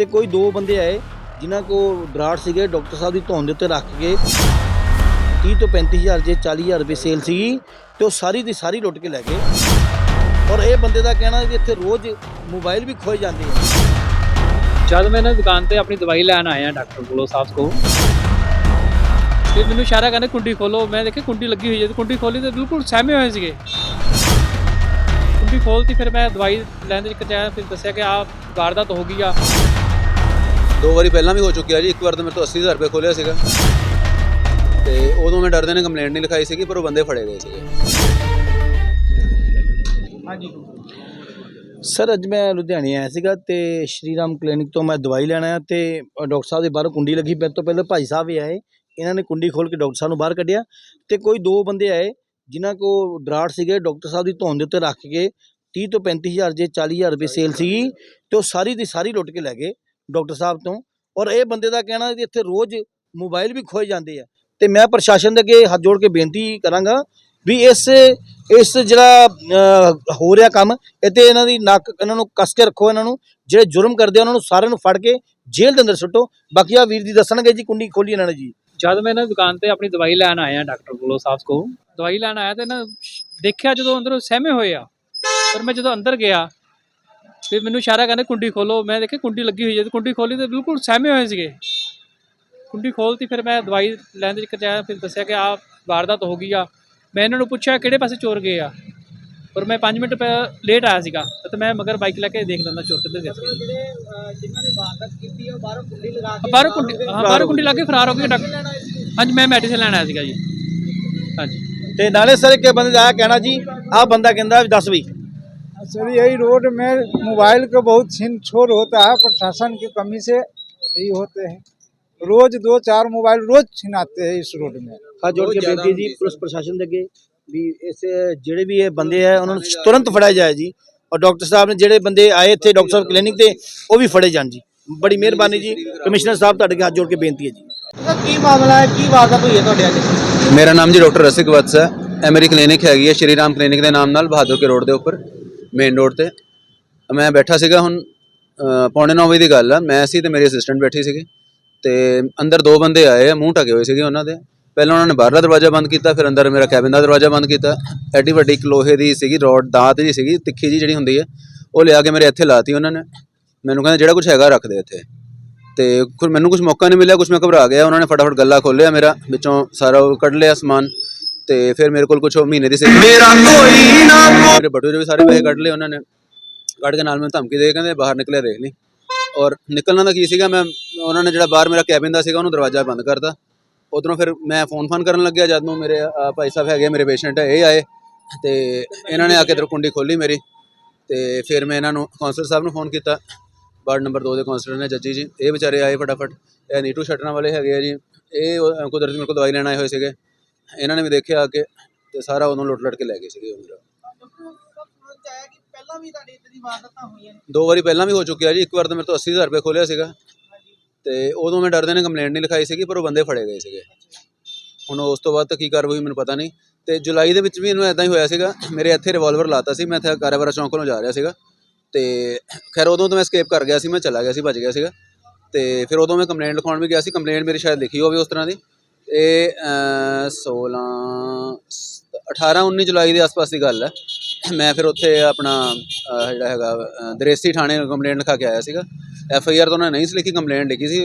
ਤੇ ਕੋਈ ਦੋ ਬੰਦੇ ਆਏ, ਜਿਨ੍ਹਾਂ ਕੋ ਡਰਾਟ ਸੀਗੇ, ਡਾਕਟਰ ਸਾਹਿਬ ਦੀ ਧੌਣ ਦੇ ਉੱਤੇ ਰੱਖ ਕੇ 30 ਤੋਂ 35000 ਜੇ 40000 ਰੁਪਏ ਸੇਲ ਸੀਗੀ ਤੇ ਉਹ ਸਾਰੀ ਦੀ ਸਾਰੀ ਲੁੱਟ ਕੇ ਲੈ ਗਏ। ਔਰ ਇਹ ਬੰਦੇ ਦਾ ਕਹਿਣਾ ਕਿ ਇੱਥੇ ਰੋਜ਼ ਮੋਬਾਈਲ ਵੀ ਖੋਏ ਜਾਂਦੇ ਆ। ਜਦ ਮੈਂ ਨਾ ਦੁਕਾਨ ਤੇ ਆਪਣੀ ਦਵਾਈ ਲੈਣ ਆਇਆ ਡਾਕਟਰ ਕੋਲੋਂ ਸਾਹਿਬ ਕੋਲ ਤੇ ਮੈਨੂੰ ਇਸ਼ਾਰਾ ਕਹਿੰਦੇ, ਕੁੰਡੀ ਖੋਲੋ। ਮੈਂ ਦੇਖਿਆ ਕੁੰਡੀ ਲੱਗੀ ਹੋਈ ਹੈ ਤੇ ਕੁੰਡੀ ਖੋਲੀ ਤੇ ਬਿਲਕੁਲ ਸਹਿਮੇ ਹੋਏ ਸੀਗੇ। ਕੁੰਡੀ ਖੋਲਤੀ, ਫਿਰ ਮੈਂ ਦਵਾਈ ਲੈਣ ਦੇ ਵਿੱਚ ਆਇਆ, ਫਿਰ ਦੱਸਿਆ ਕਿ ਆਹ ਵਾਰਦਾਤ ਹੋ ਗਈ ਆ। ਦੋ ਵਾਰੀ ਪਹਿਲਾਂ ਵੀ ਹੋ ਚੁੱਕਿਆ ਜੀ, ਇੱਕ ਵਾਰ ਤਾਂ ਮੇਰੇ ਤੋਂ 80000 ਰੁਪਏ ਖੋਲਿਆ ਸੀਗਾ। ਤੇ ਉਦੋਂ ਮੈਂ ਡਰਦੇ ਨੇ ਕੰਪਲੇਂਟ ਨਹੀਂ ਲਿਖਾਈ ਸੀਗੀ, ਪਰ ਉਹ ਬੰਦੇ ਫੜੇ ਗਏ ਸੀਗੇ। ਸਰ, ਅੱਜ ਮੈਂ ਲੁਧਿਆਣੇ ਆਇਆ ਸੀਗਾ ਤੇ ਸ਼੍ਰੀ ਰਾਮ ਕਲੀਨਿਕ ਤੋਂ ਮੈਂ ਦਵਾਈ ਲੈਣਾ ਆਇਆ ਤੇ ਡਾਕਟਰ ਸਾਹਿਬ ਦੇ ਬਾਹਰੋਂ ਕੁੰਡੀ ਲੱਗੀ। ਮੇਰੇ ਤੋਂ ਪਹਿਲਾਂ ਭਾਈ ਸਾਹਿਬ ਵੀ ਆਏ। ਇਹਨਾਂ ਨੇ ਕੁੰਡੀ ਖੋਲ ਕੇ ਡਾਕਟਰ ਸਾਹਿਬ ਨੂੰ ਬਾਹਰ ਕੱਢਿਆ ਤੇ ਕੋਈ ਦੋ ਬੰਦੇ ਆਏ, ਜਿਨ੍ਹਾਂ ਕੋ ਡਰਾਟ ਸੀਗੇ, ਡਾਕਟਰ ਸਾਹਿਬ ਦੀ ਧੌਣ ਦੇ ਉੱਤੇ ਰੱਖ ਕੇ 30 ਤੋਂ 35000 ਜੇ 40000 ਰੁਪਏ ਸੇਲ ਸੀਗੀ ਤੇ ਉਹ ਸਾਰੀ ਦੀ ਸਾਰੀ ਲੁੱਟ ਕੇ ਲੈ ਗਏ। ਡਾਕਟਰ ਸਾਹਿਬ ਤੋਂ ਔਰ ਇਹ ਬੰਦੇ ਦਾ ਕਹਿਣਾ ਕਿ ਇੱਥੇ ਰੋਜ਼ ਮੋਬਾਈਲ ਵੀ ਖੋਏ ਜਾਂਦੇ ਆ। ਤੇ ਮੈਂ ਪ੍ਰਸ਼ਾਸਨ ਦੇ ਅੱਗੇ ਹੱਥ ਜੋੜ ਕੇ ਬੇਨਤੀ ਕਰਾਂਗਾ ਵੀ ਇਸ ਇਸ ਜਿਹੜਾ ਹੋ ਰਿਹਾ ਕੰਮ ਇਹ ਤੇ ਇਹਨਾਂ ਦੀ ਨੱਕ, ਇਹਨਾਂ ਨੂੰ ਕੱਸ ਕੇ ਰੱਖੋ ਇਹਨਾਂ ਨੂੰ, ਜਿਹੜੇ ਜੁਰਮ ਕਰਦੇ ਆ ਉਹਨਾਂ ਨੂੰ ਸਾਰਿਆਂ ਨੂੰ ਫੜ ਕੇ ਜੇਲ੍ਹ ਦੇ ਅੰਦਰ ਸੁੱਟੋ। ਬਾਕੀ ਆ ਵੀਰ ਜੀ ਦੱਸਣਗੇ ਜੀ ਕੁੰਡੀ ਖੋਲੀ ਇਹਨਾਂ ਨੇ ਜੀ। ਜਦ ਮੈਂ ਨਾ ਦੁਕਾਨ ਤੇ ਆਪਣੀ ਦਵਾਈ ਲੈਣ ਆਇਆ ਡਾਕਟਰ ਕੋਲੋਂ ਸਾਹਿਬ ਕੋਲ, ਦਵਾਈ ਲੈਣ ਆਇਆ ਤੇ ਨਾ ਦੇਖਿਆ ਜਦੋਂ ਅੰਦਰੋਂ ਸਹਿਮੇ ਹੋਏ ਆ। ਪਰ ਮੈਂ ਜਦੋਂ ਅੰਦਰ ਗਿਆ ਫਿਰ ਮੈਨੂੰ ਇਸ਼ਾਰਾ ਕਹਿੰਦੇ ਕੁੰਡੀ ਖੋਲੋ। ਮੈਂ ਦੇਖਿਆ ਕੁੰਡੀ ਲੱਗੀ ਹੋਈ ਹੈ ਤੇ ਕੁੰਡੀ ਖੋਲੀ ਤੇ ਬਿਲਕੁਲ ਸਹਿਮੇ ਹੋਏ ਸੀਗੇ। ਕੁੰਡੀ ਖੋਲਤੀ ਫਿਰ ਮੈਂ ਦਵਾਈ ਲੈਣ ਦੇ ਆਇਆ ਫਿਰ ਦੱਸਿਆ ਕਿ ਆਹ ਵਾਰਦਾਤ ਹੋ ਗਈ ਆ। ਮੈਂ ਇਹਨਾਂ ਨੂੰ ਪੁੱਛਿਆ ਕਿਹੜੇ ਪਾਸੇ ਚੋਰ ਗਏ ਆ। ਪਰ ਮੈਂ 5 ਮਿੰਟ ਲੇਟ ਆਇਆ ਸੀਗਾ ਤੇ ਮੈਂ ਮਗਰ ਬਾਈਕ ਲੈ ਕੇ ਦੇਖ ਲੈਂਦਾ ਚੋਰ ਕਿੱਧਰ ਅਹ, ਜਿਨ੍ਹਾਂ ਨੇ ਵਾਰਦਾਤ ਕੀਤੀ ਉਹ ਬਾਹਰੋਂ ਕੁੰਡੀ ਲਗਾ ਕੇ ਬਾਹਰ ਕੁੰਡੀ ਹਾਂ ਬਾਹਰ ਕੁੰਡੀ ਲਾ ਕੇ ਫਰਾਰ ਹੋ ਗਏ ਡਾਕਟਰ ਹਾਂਜੀ ਮੈਂ ਮੈਡੀਸਨ ਲੈਣ ਆਇਆ ਸੀਗਾ ਜੀ। ਹਾਂਜੀ। ਤੇ ਨਾਲੇ ਸਰ ਇੱਕ ਬੰਦੇ ਦਾ ਕਹਿਣਾ ਜੀ ਆਹ ਬੰਦਾ ਕਹਿੰਦਾ ਵੀ ਦੱਸ ਵੀ। सर यही रोड में मोबाइल का बहुत छीन छोड़ होता है प्रशासन की कमी से यही होते हैं रोज दो चार मोबाइल रोज छिनाते हैं इस रोड में ਹੱਥ ਜੋੜ ਕੇ ਬੇਨਤੀ ਜੀ ਪੁਲਿਸ ਪ੍ਰਸ਼ਾਸਨ ਦੇ ਅੱਗੇ ਵੀ ਇਸ ਜਿਹੜੇ ਵੀ ਇਹ ਬੰਦੇ ਆ ਉਹਨਾਂ ਨੂੰ ਤੁਰੰਤ ਫੜਿਆ ਜਾਏ ਜੀ ਔਰ ਡਾਕਟਰ ਸਾਹਿਬ ਨੇ ਜਿਹੜੇ ਬੰਦੇ ਆਏ ਇੱਥੇ ਡਾਕਟਰ ਸਾਹਿਬ ਕਲੀਨਿਕ ਤੇ ਉਹ ਵੀ ਫੜੇ ਜਾਣ ਜੀ ਬੜੀ ਮਿਹਰਬਾਨੀ ਜੀ ਕਮਿਸ਼ਨਰ ਸਾਹਿਬ ਤੁਹਾਡੇ ਅੱਗੇ ਹੱਥ ਜੋੜ ਕੇ ਬੇਨਤੀ ਹੈ ਜੀ ਕੀ ਮਾਮਲਾ ਹੈ ਕੀ ਵਾਰਦਾਤ ਹੋਈ ਹੈ ਤੁਹਾਡੇ ਅੱਜ ਮੇਰਾ ਨਾਮ ਜੀ ਡਾਕਟਰ ਰਸਿਕ ਵਤਸ ਹੈ ਇਹ ਮੇਰੀ ਕਲੀਨਿਕ ਹੈਗੀ ਹੈ ਸ਼੍ਰੀ ਰਾਮ ਕਲੀਨਿਕ ਦੇ ਨਾਮ ਨਾਲ ਬਹਾਦਰ ਕੇ ਰੋਡ ਦੇ ਉੱਪਰ ਮੇਨ ਰੋਡ ਤੇ। ਮੈਂ ਬੈਠਾ ਸੀਗਾ ਹੁਣ ਪੌਣੇ 9 ਵਜੇ ਦੀ ਗੱਲ ਆ। ਮੈਂ ਸੀ ਤੇ ਮੇਰੀ ਅਸਿਸਟੈਂਟ ਬੈਠੀ ਸੀਗੀ। ਤੇ ਅੰਦਰ ਦੋ ਬੰਦੇ ਆਏ ਆ, ਮੂੰਹ ਢਕੇ ਹੋਏ ਸੀਗੇ ਉਹਨਾਂ ਦੇ। ਪਹਿਲਾਂ ਉਹਨਾਂ ਨੇ ਬਾਹਰਲਾ ਦਰਵਾਜ਼ਾ ਬੰਦ ਕੀਤਾ, ਫਿਰ ਅੰਦਰ ਮੇਰਾ ਕੈਬਨ ਦਾ ਦਰਵਾਜ਼ਾ ਬੰਦ ਕੀਤਾ। ਐਡੀ ਵੱਡੀ ਇੱਕ ਲੋਹੇ ਦੀ ਸੀਗੀ, ਰੋਡ, ਦਾਤ ਜੀ ਸੀਗੀ, ਤਿੱਖੀ ਜੀ ਜਿਹੜੀ ਹੁੰਦੀ ਹੈ ਉਹ ਲਿਆ ਕੇ ਮੇਰੇ ਇੱਥੇ ਲਾਤੀ ਉਹਨਾਂ ਨੇ। ਮੈਨੂੰ ਕਹਿੰਦੇ, ਜਿਹੜਾ ਕੁਝ ਹੈਗਾ, ਰੱਖ ਦੇ ਇੱਥੇ। ਤੇ ਫਿਰ ਮੈਨੂੰ ਕੁਝ ਮੌਕਾ ਨਹੀਂ ਮਿਲਿਆ ਕੁਝ ਮੈਂ ਘਬਰਾ ਗਿਆ। ਉਹਨਾਂ ਨੇ ਫਟਾਫਟ ਗੱਲਾ ਖੋਲਿਆ ਮੇਰਾ, ਵਿੱਚੋਂ ਸਾਰਾ ਉਹ ਕੱਢ ਲਿਆ ਸਮਾਨ। ਤੇ ਫਿਰ ਮੇਰੇ ਕੋਲ ਕੁਝ ਮਹੀਨੇ ਦੀ ਸੀ ਮੇਰਾ ਕੋਈ ਨਾ ਮੇਰੇ ਬਟੂਏ 'ਚੋਂ ਵੀ ਸਾਰੇ ਪੈਸੇ ਕੱਢ ਲਏ ਉਹਨਾਂ ਨੇ। ਕੱਢ ਕੇ ਨਾਲ ਮੈਨੂੰ ਧਮਕੀ ਦੇ ਕੇ ਕਹਿੰਦੇ ਬਾਹਰ ਨਿਕਲਿਆ ਦੇਖ ਲਈ। ਔਰ ਨਿਕਲਣਾ ਦਾ ਕੀ ਸੀਗਾ ਮੈਂ ਉਹਨਾਂ ਨੇ ਜਿਹੜਾ ਬਾਹਰ ਮੇਰਾ ਕੈਬਿਨ ਦਾ ਸੀਗਾ ਉਹਨੂੰ ਦਰਵਾਜ਼ਾ ਬੰਦ ਕਰਤਾ। ਉਧਰੋਂ ਫਿਰ ਮੈਂ ਫੋਨ ਫਾਨ ਕਰਨ ਲੱਗਿਆ ਜਦ ਨੂੰ ਮੇਰੇ ਭਾਈ ਸਾਹਿਬ ਹੈਗੇ ਮੇਰੇ ਪੇਸ਼ੈਂਟ ਇਹ ਆਏ। ਤੇ ਇਹਨਾਂ ਨੇ ਆ ਕੇ ਦਰ ਕੁੰਡੀ ਖੋਲੀ ਮੇਰੀ। ਤੇ ਫਿਰ ਮੈਂ ਇਹਨਾਂ ਨੂੰ ਕਾਉਂਸਲਰ ਸਾਹਿਬ ਨੂੰ ਫੋਨ ਕੀਤਾ। ਵਾਰਡ ਨੰਬਰ 2 ਦੇ ਕਾਉਂਸਲਰ ਨੇ ਜੱਜੀ ਜੀ। ਇਹ ਵਿਚਾਰੇ ਆਏ ਫਟਾਫਟ। ਇਹ ਨੀਟੂ ਛੱਟਣਾ ਵਾਲੇ ਹੈਗੇ ਆ ਜੀ। ਇਹ ਉਹ ਕੁਦਰਤੀ ਮੇਰੇ ਕੋਲ ਦਵਾਈ ਲੈਣ ਆਏ ਹੋਏ ਸੀਗੇ। ਇਹਨਾਂ ਨੇ ਵੀ ਦੇਖਿਆ ਆ ਕੇ ਤੇ ਸਾਰਾ ਉਦੋਂ ਲੁੱਟ ਲੁੱਟ ਕੇ ਲੈ ਗਏ ਸੀਗੇ ਉਹ ਮੇਰਾ। ਪਹਿਲਾਂ ਵੀ ਤੁਹਾਡੇ ਇੱਥੇ ਦੀ ਵਾਰਦਾਤਾਂ ਹੋਈਆਂ ਨੇ ਦੋ ਵਾਰੀ ਪਹਿਲਾਂ ਵੀ ਹੋ ਚੁੱਕਿਆ ਜੀ, ਇੱਕ ਵਾਰ ਤਾਂ ਮੇਰੇ ਤੋਂ 80000 ਰੁਪਏ ਖੋਲਿਆ ਸੀਗਾ। ਤੇ ਉਦੋਂ ਮੈਂ ਡਰਦੇ ਨੇ ਕੰਪਲੇਂਟ ਨਹੀਂ ਲਿਖਾਈ ਸੀਗੀ, ਪਰ ਉਹ ਬੰਦੇ ਫੜੇ ਗਏ ਸੀਗੇ। ਹੁਣ ਉਸ ਤੋਂ ਬਾਅਦ ਤਾਂ ਕੀ ਕਾਰਵਾਈ ਹੋਈ ਮੈਨੂੰ ਪਤਾ ਨਹੀਂ। ਤੇ ਜੁਲਾਈ ਦੇ ਵਿੱਚ ਵੀ ਇਹਨੂੰ ਐਦਾਂ ਹੀ ਹੋਇਆ ਸੀਗਾ, ਮੇਰੇ ਇੱਥੇ ਰਿਵਾਲਵਰ ਲਾਤਾ ਸੀ, ਮੈਂ ਇੱਥੇ ਕਾਰਾਵਾਰਾ ਚੌਂਕ ਨੂੰ ਜਾ ਰਿਹਾ ਸੀਗਾ। ਤੇ ਖੈਰ ਉਦੋਂ ਤਾਂ ਮੈਂ ਸਕੇਪ ਕਰ ਗਿਆ ਸੀ, ਮੈਂ ਚਲਾ ਗਿਆ ਸੀ ਬਚ ਗਿਆ ਸੀਗਾ। ਤੇ ਫਿਰ ਉਦੋਂ ਮੈਂ ਕੰਪਲੇਂਟ ਲਿਖਾਉਣ ਵੀ ਗਿਆ ਸੀ ਕੰਪਲੇਂਟ ਮੇਰੀ ਸ਼ਾਇਦ ਲਿਖੀ ਹੋਵੇ ਉਸ ਤਰ੍ਹਾਂ ਦੀ। ਇਹ ਅਹ, 16 18 19 ਜੁਲਾਈ ਦੇ ਆਸ-ਪਾਸ ਦੀ ਗੱਲ ਹੈ। ਮੈਂ ਫਿਰ ਉੱਥੇ ਆਪਣਾ ਜਿਹੜਾ ਹੈਗਾ ਦਰੇਸੀ ਥਾਣੇ ਕੰਪਲੇਂਟ ਲਿਖਾ ਕੇ ਆਇਆ ਸੀਗਾ। ਐਫ ਆਈ ਆਰ ਤਾਂ ਉਹਨਾਂ ਨੇ ਨਹੀਂ ਸੀ ਲਿਖੀ ਕੰਪਲੇਂਟ ਲਿਖੀ ਸੀ।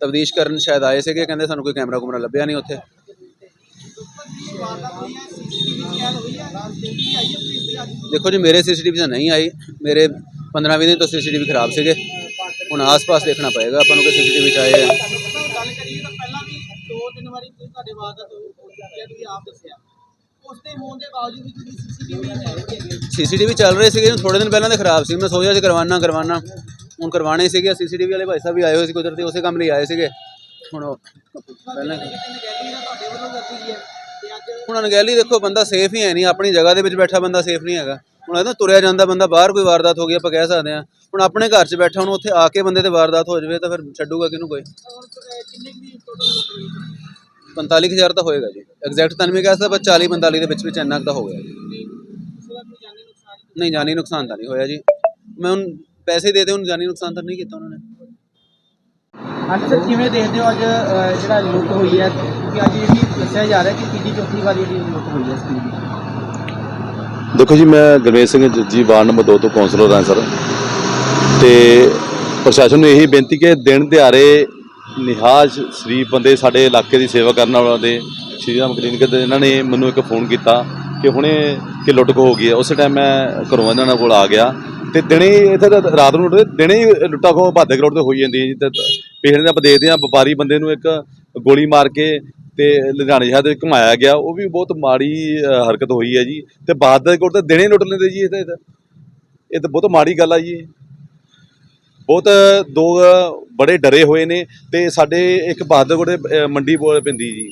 ਤਬਦੀਸ਼ ਕਰਨ ਸ਼ਾਇਦ ਆਏ ਸੀਗੇ ਕਹਿੰਦੇ ਸਾਨੂੰ ਕੋਈ ਕੈਮਰਾ ਕੁਮਰਾ ਲੱਭਿਆ ਨਹੀਂ ਉੱਥੇ। ਵਾਰਦਾਤ ਹੋਈ ਹੈ ਸੀਸੀਟੀਵੀ ਕੈਦ ਹੋਈ ਹੈ ਕੀ ਦੇਖੋ ਜੀ ਮੇਰੇ ਸੀਸੀਟੀਵੀ 'ਚ ਨਹੀਂ ਆਈ। ਮੇਰੇ 15 20 ਦਿਨ ਤੋਂ ਸੀਸੀਟੀਵੀ ਖਰਾਬ ਸੀਗੇ। ਹੁਣ ਆਸ-ਪਾਸ ਦੇਖਣਾ ਪਏਗਾ ਆਪਾਂ ਨੂੰ ਕਿ ਸੀਸੀਟੀਵੀ 'ਚ ਆਏ ਆ। ਤਾਂ ਪਹਿਲਾਂ ਵੀ ਦੋ ਤਿੰਨ ਵਾਰੀ ਤੁਸੀਂ ਤੁਹਾਡੇ ਵਾਰਦਾਤ ਹੋ ਚੁੱਕੀ ਹੈ ਤੁਸੀਂ ਆਪ ਦੱਸਿਆ। ਉਸ ਦੇ ਹੋਣ ਦੇ ਬਾਵਜੂਦ ਵੀ ਤੁਸੀਂ ਸੀਸੀਟੀਵੀ ਨਹੀਂ ਹੈਗੇ ਸੀਸੀਟੀਵੀ ਚੱਲ ਰਹੇ ਸੀਗੇ ਥੋੜੇ ਦਿਨ ਪਹਿਲਾਂ ਦੇ ਖਰਾਬ ਸੀ। ਮੈਂ ਸੋਚਿਆ ਸੀ ਕਰਵਾਨਾ ਕਰਵਾਨਾ ਹੁਣ ਕਰਵਾਣੇ ਸੀਗੇ ਸੀਸੀਟੀਵੀ ਵਾਲੇ ਭਾਈ ਸਾਹਿਬ ਵੀ ਆਏ ਹੋਏ ਸੀ ਕੁਦਰਤੀ ਉਸੇ ਕੰਮ ਲਈ ਆਏ ਸੀਗੇ। ਹੁਣ ਪਹਿਲਾਂ ਤੇ ਹੁਣ ਅਣਗਹਿਲੀ ਦੇਖੋ ਬੰਦਾ ਸੇਫ ਹੀ ਹੈ ਨਹੀਂ। ਆਪਣੀ ਜਗ੍ਹਾ ਦੇ ਵਿੱਚ ਬੈਠਾ ਬੰਦਾ ਸੇਫ ਨਹੀਂ ਹੈਗਾ। ਹੁਣ ਇਹਦਾ ਤੁਰਿਆ ਜਾਂਦਾ ਬੰਦਾ ਬਾਹਰ ਕੋਈ ਵਾਰਦਾਤ ਹੋ ਗਈ ਆਪਾਂ ਕਹਿ ਸਕਦੇ ਹਾਂ। ਹੁਣ ਆਪਣੇ ਘਰ 'ਚ ਬੈਠਾ ਹੁਣ ਉੱਥੇ ਆ ਕੇ ਬੰਦੇ ਤੇ ਵਾਰਦਾਤ ਹੋ ਜਾਵੇ ਤਾਂ ਫਿਰ ਛੱਡੂਗਾ ਕਿਹਨੂੰ ਕੋਈ? 45000 ਤਾਂ ਹੋਏਗਾ ਜੀ। ਐਗਜ਼ੈਕਟ ਤਾਂ ਨਹੀਂ ਕਹਿ ਸਕਦਾ ਪਰ 40 45 ਦੇ ਵਿੱਚ ਵਿੱਚ ਇੰਨਾ ਤਾਂ ਹੋ ਗਿਆ ਜੀ। ਜਾਨੀ ਨੁਕਸਾਨ ਨਹੀਂ ਜਾਨੀ ਨੁਕਸਾਨ ਤਾਂ ਨਹੀਂ ਹੋਇਆ ਜੀ। ਮੈਂ ਹੁਣ ਪੈਸੇ ਦੇ ਦੇ ਹੁਣ ਜਾਨੀ ਨੁਕਸਾਨ ਤਾਂ ਨਹੀਂ ਕੀਤਾ ਉਹਨਾਂ ਨੇ। ਹਾਂਜੀ ਸਰ ਕਿਵੇਂ ਦੇਖਦੇ ਹੋ ਅੱਜ ਅ, ਜਿਹੜਾ ਲੁੱਟ ਹੋਈ ਹੈ? ਕਿ ਅੱਜ ਇਹ ਵੀ ਦੱਸਿਆ ਜਾ ਰਿਹਾ ਕਿ ਤੀਜੀ ਚੌਥੀ ਵਾਰੀ ਜਿਹੜੀ ਲੁੱਟ ਹੋਈ ਹੈ ਸਕੂਲ ਦੀ। ਦੇਖੋ ਜੀ, ਮੈਂ ਗੁਰਮੇਸ਼ ਸਿੰਘ ਜੀ ਵਾਰਡ ਨੰਬਰ 2 ਤੋਂ ਕਾਉਂਸਲਰ ਹਾਂ, ਸਰ। ਤੇ ਪ੍ਰਸ਼ਾਸਨ ਨੂੰ ਇਹੀ ਬੇਨਤੀ ਕਿ ਦਿਨ ਦਿਹਾੜੇ ਨਿਹਾਜ ਸ਼ਰੀਫ ਬੰਦੇ ਸਾਡੇ ਇਲਾਕੇ ਦੀ ਸੇਵਾ ਕਰਨ ਵਾਲਿਆਂ ਦੇ, ਸ਼੍ਰੀ ਰਾਮ ਕਲੀਨਿਕ ਦੇ, ਇਹਨਾਂ ਨੇ ਮੈਨੂੰ ਇੱਕ ਫੋਨ ਕੀਤਾ ਕਿ ਹੁਣੇ ਕਿ ਲੁੱਟਕ ਹੋ ਗਈ ਹੈ। ਉਸੇ ਟਾਈਮ ਮੈਂ ਘਰੋਂ ਇਹਨਾਂ ਕੋਲ ਆ ਗਿਆ ਤੇ ਦਿਨੇ ਇੱਥੇ ਤਾਂ ਰਾਤ ਨੂੰ ਲੁੱਟਦੇ ਦਿਨੇ ਹੀ ਲੁੱਟਾ ਖੋ ਬਾਦੇ ਕਰੋੜ ਤੇ ਹੋਈ ਜਾਂਦੀ ਹੈ ਜੀ। ਤੇ ਪਿਛਲੇ ਦਾ ਆਪਾਂ ਦੇਖਦੇ ਹਾਂ, ਵਪਾਰੀ ਬੰਦੇ ਨੂੰ ਇੱਕ ਗੋਲੀ ਮਾਰ ਕੇ ਤੇ ਲੁਧਿਆਣੇ ਸ਼ਹਿਰ ਦੇ ਵਿੱਚ ਘੁਮਾਇਆ ਗਿਆ ਉਹ ਵੀ ਬਹੁਤ ਮਾੜੀ ਹਰਕਤ ਹੋਈ ਹੈ ਜੀ। ਤੇ ਬਾਦ ਕੋਲ ਤਾਂ ਦਿਨੇ ਹੀ ਲੁੱਟ ਲੈਂਦੇ ਜੀ ਇਹ ਤਾਂ ਇਹ ਤਾਂ। ਬਹੁਤ ਮਾੜੀ ਗੱਲ ਆ ਜੀ। ਬਹੁਤ ਦੋ ਬੜੇ ਡਰੇ ਹੋਏ ਨੇ ਤੇ ਸਾਡੇ ਇੱਕ ਬਹਾਦਰਗੜ੍ਹ ਦੇ, ਮੰਡੀ ਬੋਲ ਪੈਂਦੀ ਜੀ।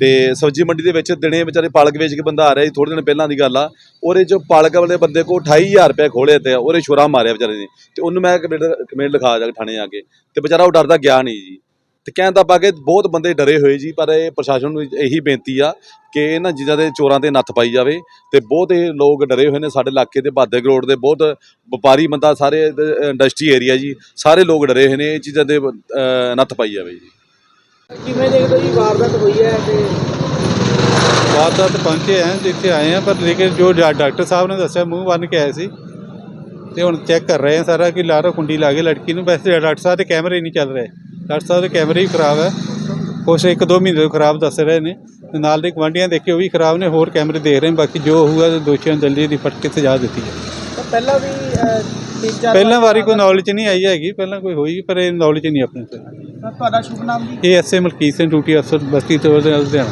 ਤੇ ਸਬਜ਼ੀ ਮੰਡੀ ਦੇ ਵਿੱਚ ਦਿਨੇ ਵਿਚਾਰੇ ਪਾਲਕ ਵੇਚ ਕੇ ਬੰਦਾ ਆ ਰਿਹਾ ਜੀ ਥੋੜੇ ਦਿਨ ਪਹਿਲਾਂ ਦੀ ਗੱਲ ਆ। ਉਹਦੇ ਚ ਪਾਲਕ ਵਾਲੇ ਬੰਦੇ ਕੋ 28000 ਰੁਪਏ ਖੋਲੇ ਤੇ ਉਹਦੇ ਛੁਰਾ ਮਾਰਿਆ ਵਿਚਾਰੇ ਨੇ। ਤੇ ਉਹਨੂੰ ਮੈਂ ਕੰਪਲੇਂਟ ਕੰਪਲੇਂਟ ਲਿਖਾ ਜਾ ਕੇ ਥਾਣੇ ਆ ਕੇ। ਤੇ ਵਿਚਾਰਾ ਉਹ ਡਰਦਾ ਗਿਆ ਨਹੀਂ ਜੀ। ਤੇ ਕਹਿਣ ਦਾ ਬਾਗੇ ਬਹੁਤ ਬੰਦੇ ਡਰੇ ਹੋਏ ਜੀ ਪਰ ਇਹ ਪ੍ਰਸ਼ਾਸਨ ਨੂੰ ਇਹੀ ਬੇਨਤੀ ਆ ਕਿ ਇਹਨਾਂ ਚੀਜ਼ਾਂ ਦੇ ਚੋਰਾਂ ਤੇ ਨੱਥ ਪਾਈ ਜਾਵੇ ਤੇ ਬਹੁਤ ਇਹ ਲੋਕ ਡਰੇ ਹੋਏ ਨੇ ਸਾਡੇ ਇਲਾਕੇ ਦੇ ਬਾਦੇ ਰੋਡ ਦੇ ਬਹੁਤ ਵਪਾਰੀ ਬੰਦਾ ਸਾਰੇ ਇੰਡਸਟਰੀ ਏਰੀਆ ਜੀ ਸਾਰੇ ਲੋਕ ਡਰੇ ਹੋਏ ਨੇ ਇਹ ਚੀਜ਼ਾਂ ਦੇ ਨੱਥ ਪਾਈ ਜਾਵੇ ਜੀ। ਕਿਵੇਂ ਦੇਖਦੇ ਹੋ ਜੀ ਵਾਰਦਾਤ ਹੋਈ ਹੈ ਤੇ? ਵਾਰਦਾਤ ਪਹੁੰਚੇ ਆ ਜਿੱਥੇ ਆਏ ਆ ਪਰ ਲੇਕਿਨ ਜੋ ਡਾਕਟਰ ਸਾਹਿਬ ਨੇ ਦੱਸਿਆ ਮੂੰਹ ਬੰਨ ਕੇ ਆਏ ਸੀ। ਤੇ ਹੁਣ ਚੈੱਕ ਕਰ ਰਹੇ ਆ ਸਾਰਾ ਕਿ ਲਾਰੋ ਕੁੰਡੀ ਲਾ ਕੇ ਲੜਕੀ ਨੂੰ ਵੈਸੇ ਡਾਕਟਰ ਸਾਹਿਬ ਦੇ ਕੈਮਰੇ ਨਹੀਂ ਚੱਲ ਰਹੇ। ਡਾਕਟਰ ਸਾਹਿਬ ਦੇ ਕੈਮਰੇ ਹੀ ਖਰਾਬ ਹੈ। ਕੁਛ ਇੱਕ ਦੋ ਮਹੀਨੇ ਤੋਂ ਖਰਾਬ ਦੱਸ ਰਹੇ ਨੇ। ਤੇ ਨਾਲ ਦੇ ਗਵਾਂਢੀਆਂ ਦੇਖੇ ਉਹ ਵੀ ਖਰਾਬ ਨੇ ਹੋਰ ਕੈਮਰੇ ਦੇਖ ਰਹੇ ਨੇ। ਬਾਕੀ ਜੋ ਹੋਊਗਾ ਤੇ ਦੋਸ਼ੀਆਂ ਨੂੰ ਜਲਦੀ ਦੀ ਫੜ ਕੇ ਸਜ਼ਾ ਦਿੱਤੀ ਹੈ ਤਾਂ ਪਹਿਲਾਂ ਵੀ ਅ, ਤਿੰਨ ਚਾਰ ਪਹਿਲਾਂ ਵਾਰੀ ਕੋਈ ਨੌਲੇਜ ਨਹੀਂ ਆਈ ਹੈਗੀ। ਪਹਿਲਾਂ ਕੋਈ ਹੋਈ ਪਰ ਇਹ ਨੌਲੇਜ ਨਹੀਂ ਆਪਣੇ ਤੋਂ ਤਾਂ ਤੁਹਾਡਾ ਸ਼ੁਭ ਨਾਮ ਜੀ ਇਹ ਐਸਏ ਮਲਕੀਤ ਸਿੰਘ ਡਿਊਟੀ ਅਫਸਰ ਬਸਤੀ ਤੋਂ ਲੁਧਿਆਣਾ।